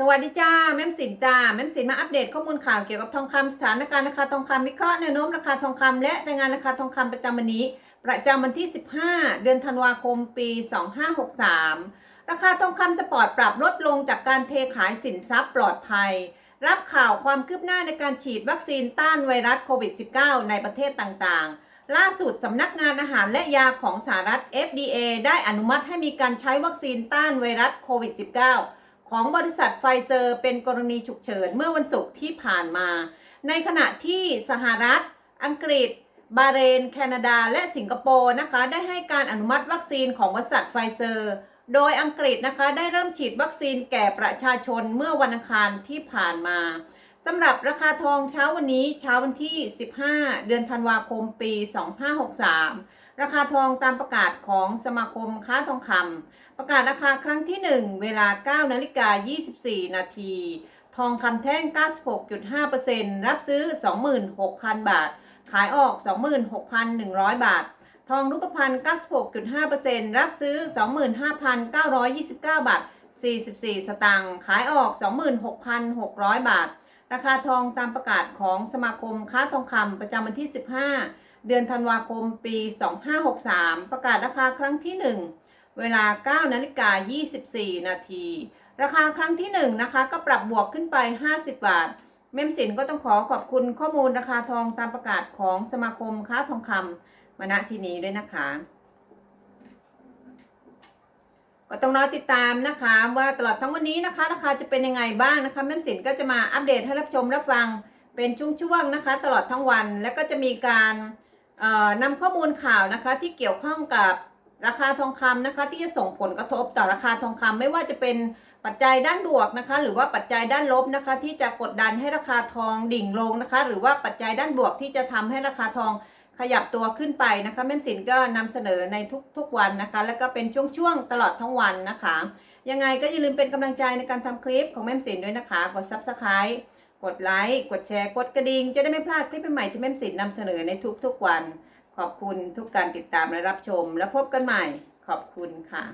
สวัสดีจ้าแม่มสินจ้าแม่มสินมาอัปเดตข้อมูลข่าวเกี่ยวกับทองคำสถานการณ์ราคาทองคำวิเคราะห์แนวโน้มราคาทองคำและรายงานราคาทองคำประจำวันนี้ ประจำวันที่ 15 เดือนธันวาคม ปี 2563 ราคาทองคำสปอร์ตปรับลดลงจากการเทขายสินทรัพย์ปลอดภัย รับข่าวความคืบหน้าในการฉีดวัคซีนต้านไวรัสโควิด -19 ในประเทศต่างๆล่าสุดสำนักงานอาหารและยาของสหรัฐ FDA ได้อนุมัติให้มีการใช้วัคซีนต้านไวรัสโควิด -19 ของบริษัทไฟเซอร์เป็นกรณีฉุกเฉินเมื่อวันศุกร์ที่ผ่านมา ในขณะที่สหรัฐ อังกฤษ บาเรน แคนาดา และสิงคโปร์นะคะ ได้ให้การอนุมัติวัคซีนของบริษัทไฟเซอร์ โดยอังกฤษนะคะได้เริ่มฉีดวัคซีนแก่ประชาชนเมื่อวันอังคารที่ผ่านมาสำหรับราคาทองเช้าวันนี้เช้าวันที่ 15 เดือนธันวาคมปี 2563 ราคาทองตามประกาศของสมาคมค้าทองคำประกาศราคาครั้งที่ 1 เวลา 9 นาฬิกา 24 นาที ทองคำแท่ง 96.5%รับซื้อ 26,000 บาท ขายออก 26,100 บาท ทองรูปพรรณ96.5%รับซื้อ 25,929 บาท 44 สตางค์ ขายออก 26,600 บาท ราคาทองตามประกาศของสมาคมค้าทองคำประจำวันที่ 15 เดือนธันวาคมปี 2563 ประกาศราคาครั้งที่ 1 เวลา 9นาฬิกา24 นาที ราคาครั้งที่ 1 นะคะก็ปรับบวกขึ้นไป 50 บาท เมมสินก็ต้องขอขอบคุณข้อมูลราคาทองตามประกาศของสมาคมค้าทองคำมาณที่นี้ด้วยนะคะ ก็ต้องรอติดตามนะคะว่าตลอดทั้งวันนี้นะคะ ราคาจะเป็นยังไงบ้างนะคะแม่มสินก็จะมาอัปเดตให้รับชมรับฟังเป็นช่วงๆนะคะ ตลอดทั้งวันแล้วก็จะมีการ นำข้อมูลข่าวนะคะที่เกี่ยวข้องกับราคาทองคำนะคะ ที่จะส่งผลกระทบต่อราคาทองคำไม่ว่าจะเป็นปัจจัยด้านบวกนะคะ หรือว่าปัจจัยด้านลบนะคะ ที่จะกดดันให้ราคาทองดิ่งลงนะคะ หรือว่าปัจจัยด้านบวกที่จะทำให้ราคาทองขยับตัวขึ้นไปนะคะแม่สินก็นำเสนอในทุกๆวันนะคะ แล้วก็เป็นช่วงๆตลอดทั้งวันนะคะ ยังไงก็อย่าลืมเป็นกำลังใจในการทำคลิปของแม่สินด้วยนะคะ กด subscribe กดไลค์ กดแชร์ กดกระดิ่ง จะได้ไม่พลาดคลิปใหม่ๆที่แม่มสินนำเสนอในทุกๆวัน ขอบคุณทุกการติดตามและรับชม แล้วพบกันใหม่ ขอบคุณค่ะ